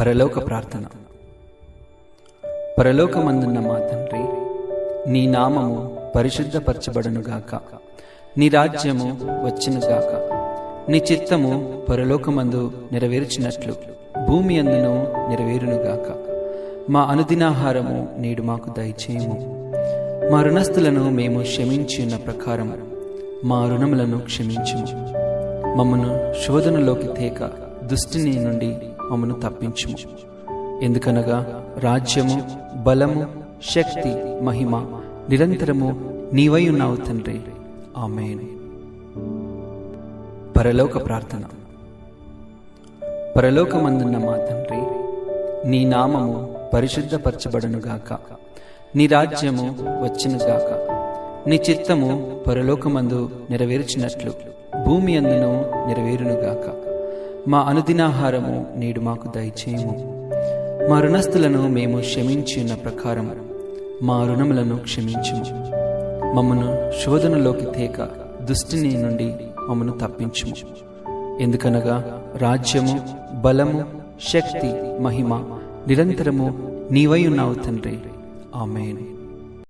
పరలోక ప్రార్థన. పరలోకమందున్న మా తండ్రి నీ నామము పరిశుద్ధపరచబడనుగాక నీ రాజ్యము వచ్చినగాక నీ చిత్తము పరలోకమందు నెరవేర్చినట్లు భూమి అందును నెరవేరునుగాక మా అనుదినాహారము నేడు మాకు దయచేయము. మా రుణస్థులను మేము క్షమించి ఉన్న ప్రకారము మా రుణములను క్షమించము. మమ్మను శోధనలోకి తేక దుష్టిని నుండి మమ్మను తప్పించుము. ఎందుకనగా రాజ్యము బలము శక్తి మహిమ నిరంతరము నీవై ఉన్నావు తండ్రి. ఆమెను. పరలోక ప్రార్థన. పరలోకమందున్న మా తండ్రి నీ నామము పరిశుద్ధపరచబడనుగాక నీ రాజ్యము వచ్చినగాక నీ చిత్తము పరలోకమందు నెరవేర్చినట్లు భూమి అందును నెరవేరునుగాక మా అనుదినాహారము నేడు మాకు దయచేయము. మా రుణస్థులను మేము క్షమించి ఉన్న ప్రకారము మా రుణములను క్షమించము. మమ్మను శోధనలోకి తేక దుష్టిని నుండి మమ్మను తప్పించుము. ఎందుకనగా రాజ్యము బలము శక్తి మహిమ నిరంతరము నీవై ఉన్నావు తండ్రి. ఆమెను.